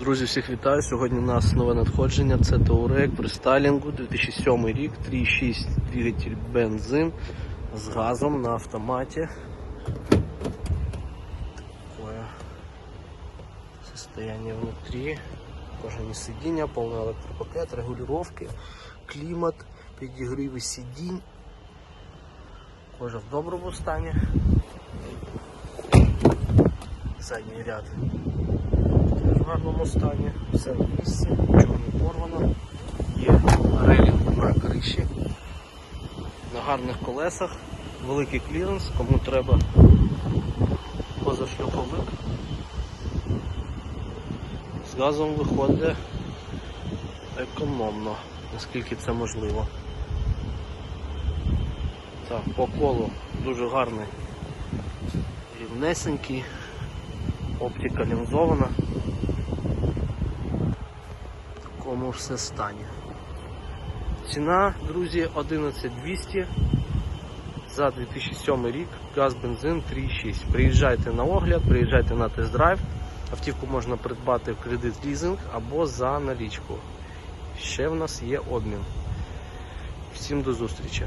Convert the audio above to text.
Друзі, всіх вітаю. Сьогодні у нас нове надходження. Це Таурек при стайлінгу 2007 рік, 3.6 двигатель бензин з газом на автоматі. Такое состояние внутри. Кожані сидіння, повний електропакет, регулювання, клімат, підігріви сидінь. Кожа в доброму стані. Задній ряд гарному стані, все на місці, нічого не порвано. Є релінг на криші, на гарних колесах, великий кліренс, кому треба позашлюховик. З газом виходить економно, наскільки це можливо. Так, по колу дуже гарний, рівнесенький, оптика лінзована такому все стане. Ціна, друзі, 11200 за 2007 рік, газ бензин 3,6. Приїжджайте на огляд, приїжджайте на тест-драйв. Автівку можна придбати в кредит лізинг або за налічку. Ще в нас є обмін. Всім до зустрічі!